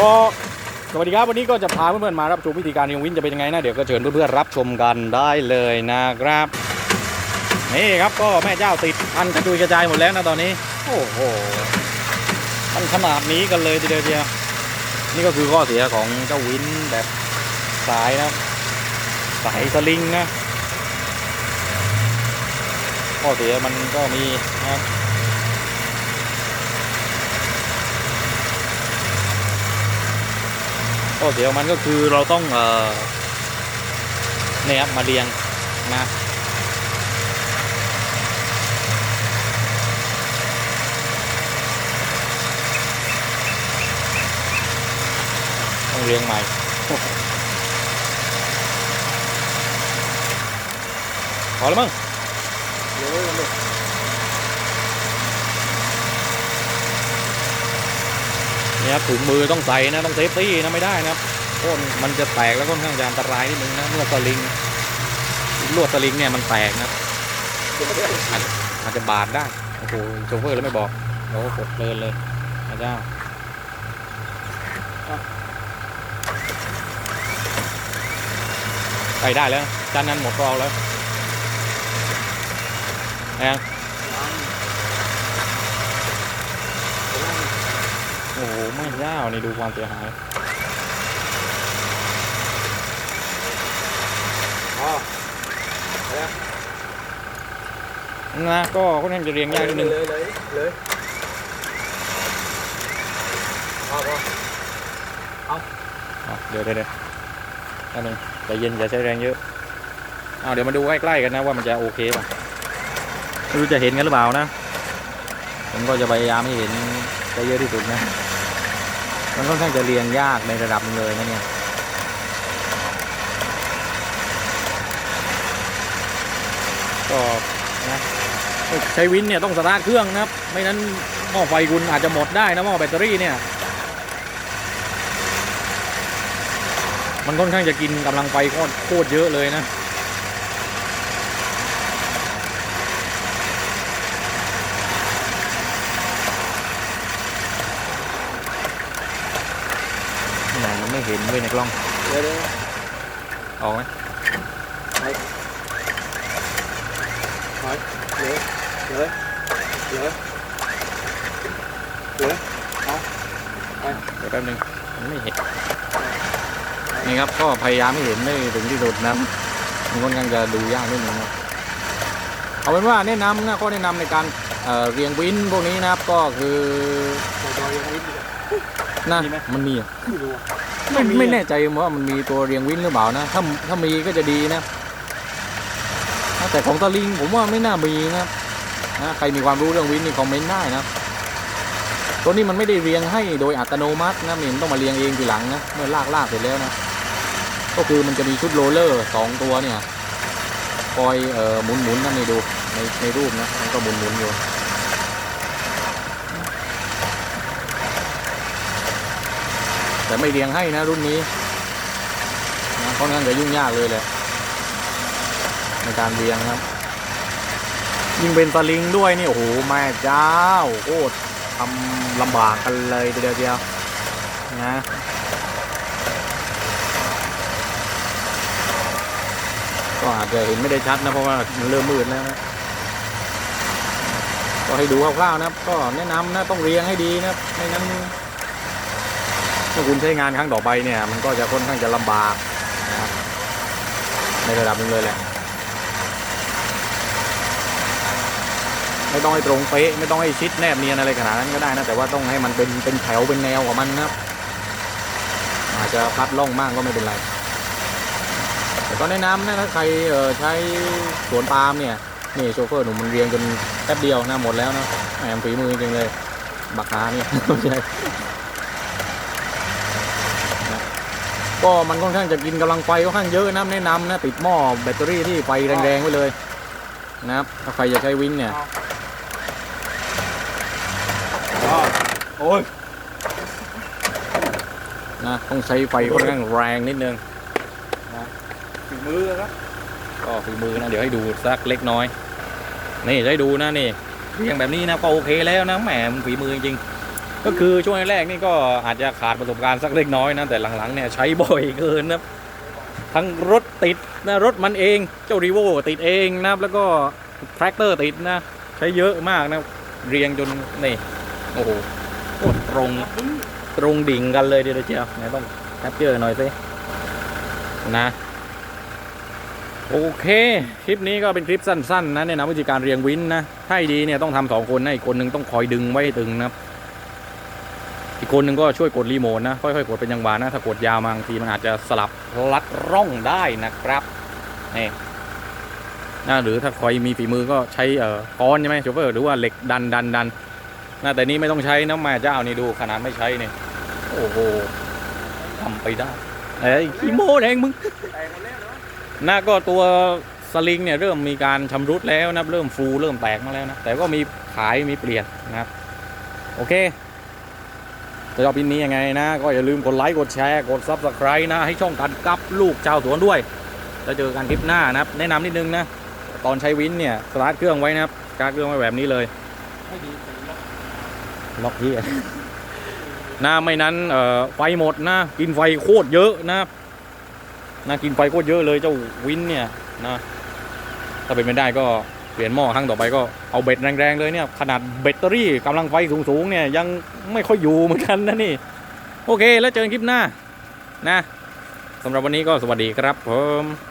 ก็สวัสดีครับวันนี้ก็จะพาเพื่อนๆมารับชมวิธีการเรียงวินจะเป็นยังไงนะเดี๋ยวก็เชิญเพื่อนๆรับชมกันได้เลยนะครับนี่ครับก็แม่เจ้าติดพันกระจุยกระจายหมดแล้วนะตอนนี้โอ้โหมันขนาดนี้กันเลยทีเดียวเดียวนี่ก็คือข้อเสียของเจ้าวินแบบสายนะสายสลิงนะข้อเสียมันก็มีนะครับ ข้อเสียของมันก็คือเราต้องเอ่อเนี่ยครับมาเรียงนะต้องเรียงใหม่พอแล้วมั้งเครับถุงมือต้องใส่นะต้องเซฟตี้นะไม่ได้นะครับเพราะมันจะแตกแล้วค่อนข้างจะอันตรายนิดนึงนะเมื่อสลิงลวดสลิงเนี่ยมันแตกนะครับอาจจะบาดได้โอ้โหโชเฟอร์แล้วไม่บอกเราก็กดเพลินเลยพระเจ้าไปได้แล้วจานนั้นหมดก็เอาแล้วนะโอ้โห ไม่ยาวนี่ดูความเสียหายอ๋อนะก็ค่อนข้างจะเรียงยากนิดนึงเลยเลยเลยพอพออะเดี๋ยวเดี๋ยวเดี๋ยวอันนึงใจเย็นอย่าใช้แรงเยอะเอาเดี๋ยวมาดูใกล้ๆกันนะว่ามันจะโอเคป่ะไม่รู้จะเห็นกันหรือเปล่านะ ผมก็จะพยายามให้เห็นได้เยอะที่สุดนะ มันค่อนข้างจะเรียงยากในระดับนึงเลยนะเนี่ยก็นะใช้วินเนี่ยต้องสตาร์ทเครื่องนะครับ ไม่นั้นหม้อไฟคุณอาจจะหมดได้นะหม้อแบตเตอรี่เนี่ย มันค่อนข้างจะกินกำลังไฟโคตรเยอะเลยนะ ไหนมันไม่เห็นเว้ยในกล้อง เดี๋ยวเดี๋ยวออกไหมเลยเลยเลยเลยเดี๋ยวแป๊บนึงมันไม่เห็น นี่ครับก็พยายามให้เห็นได้ถึงที่สุดนะมันค่อนข้างจะดูยากนิดนึงนะเอาเป็นว่าแนะนำนะข้อแนะนำในการเอ่อเรียงวินพวกนี้นะครับก็คือใส่ดอยยังนิด นะมีไหม มันมีเหรอไม่รู้ไม่ไม่แน่ใจว่ามันมีตัวเรียงวินหรือเปล่านะ ถ้าถ้ามีก็จะดีนะแต่ของตะลิงผมว่าไม่น่ามีนะนะใครมีความรู้เรื่องวินนี่คอมเมนต์ได้นะตัวนี้มันไม่ได้เรียงให้โดยอัตโนมัตินะมันต้องมาเรียงเองทีหลังนะเมื่อลากลากเสร็จแล้วนะก็คือมันจะมีชุดโรลเลอร์สองตัวเนี่ยคอยเอ่อหมุนหมุนนั่นนี่ดูในในรูปนะมันก็หมุนหมุนอยู่ แต่ไม่เรียงให้นะรุ่นนี้นะค่อนข้างจะยุ่งยากเลยแหละในการเรียงครับ ยิ่งเป็นสลิงด้วยนี่โอ้โหแม่เจ้าโคตรทำลำบากกันเลยเดียวเดียวนะก็อาจจะเห็นไม่ได้ชัดนะเพราะว่ามันเริ่มมืดแล้วนะก็ให้ดูคร่าวๆนะครับ ก็แนะนำนะต้องเรียงให้ดีนะครับไม่นั้น ถ้าคุณใช้งานครั้งต่อไปเนี่ย มันก็จะค่อนข้างจะลำบากนะครับในระดับนึงเลยแหละไม่ต้องให้ตรงเป๊ะไม่ต้องให้ชิดแนบเนียนอะไรขนาดนั้นก็ได้นะแต่ว่าต้องให้มันเป็นเป็นแถวเป็นแนวของมันนะครับอาจจะพัดล่องมากก็ไม่เป็นไรแต่ก็แนะนำนะถ้าใครใช้สวนปาล์มเนี่ยนี่โชเฟอร์หนุ่มมันเรียงจนแป๊บเดียวนะหมดแล้วนะแหมฝีมือจริงเลยบักฮาเนี่ย ไม่ใช่ ก็มันค่อนข้างจะกินกำลังไฟค่อนข้างเยอะนะแนะนำนะติดหม้อแบตเตอรี่ที่ไฟแรงๆไว้เลยนะครับถ้าใครจะใช้วินเนี่ยโอ้ยนะต้องใช้ไฟค่อนข้างแรงนิดนึงถึงมือครับก็ฝีมือนะเดี๋ยวให้ดูสักเล็กน้อย นี่จะให้ดูนะนี่เรียงแบบนี้นะก็โอเคแล้วนะแหมมันฝีมือจริง ก็คือช่วงแรกนี่ก็อาจจะขาดประสบการณ์สักเล็กน้อยนะ แต่หลังๆเนี่ยใช้บ่อยเกินนะทั้งรถติดนะรถมันเองเจ้ารีโวติดเองนะครับแล้วก็แทรกเตอร์ติดนะ ใช้เยอะมากนะ เรียงจนนี่โอ้โหโคตรงตรงดิ่งกันเลยเดียวเชียวไหนต้องแคปเจอร์หน่อยสินะโอเค คลิปนี้ก็เป็นคลิปสั้นๆนะแนะนำวิธีการเรียงวินนะถ้าให้ดีเนี่ยต้องทำสองคนนะอีกคนหนึ่งต้องคอยดึงไว้ตึงนะครับ กคนหนึ่งก็ช่วยกดรีโมทนะ ค่อยๆ กดเป็นจังหวะนะ ถ้ากดยาวบางทีมันอาจจะสลับลัดร่องได้นะครับนี่นะหรือถ้าใครมีฝีมือก็ใช้เอ่อก้อนใช่ไหมโชเฟอร์หรือว่าเหล็กดันดันดันนะแต่นี้ไม่ต้องใช้นะแม่เจ้านี่ดูขนาดไม่ใช้เนี่ยโอ้โหทำไปได้ไอ้ขี้โม้แดงมึงแตกหมดแล้วเนาะหน้าก็ตัวสลิงเนี่ยเริ่มมีการชำรุดแล้วนะเริ่มฟูเริ่มแตกมาแล้วนะแต่ก็มีขายมีเปลี่ยนนะครับโอเค ชอบคลิปนี้ยังไงนะ ก็อย่าลืมกดไลค์กดแชร์กด Subscribe นะ ให้ช่องกันกับลูกเจ้าสวนด้วย แล้วเจอกันคลิปหน้านะครับ แนะนำนิดนึงนะ ตอนใช้วินเนี่ยสตาร์ทเครื่องไว้นะครับสตาร์ทเครื่องไว้แบบนี้เลยไม่ดีสีล็อกล็อกที่นะไม่นั้นเอ่อไฟหมดนะ กินไฟโคตรเยอะนะนะกินไฟโคตรเยอะเลยเจ้าวินเนี่ยนะถ้าเป็นไม่ได้ก็เปลี่ยนหม้อครั้งต่อไปก็เอาเบ็ดแรงๆเลยเนี่ยขนาดแบตเตอรี่กำลังไฟสูงๆเนี่ยยังไม่ค่อยอยู่เหมือนกันนะนี่ โอเคแล้วเจอกันคลิปหน้านะสำหรับวันนี้ก็สวัสดีครับผม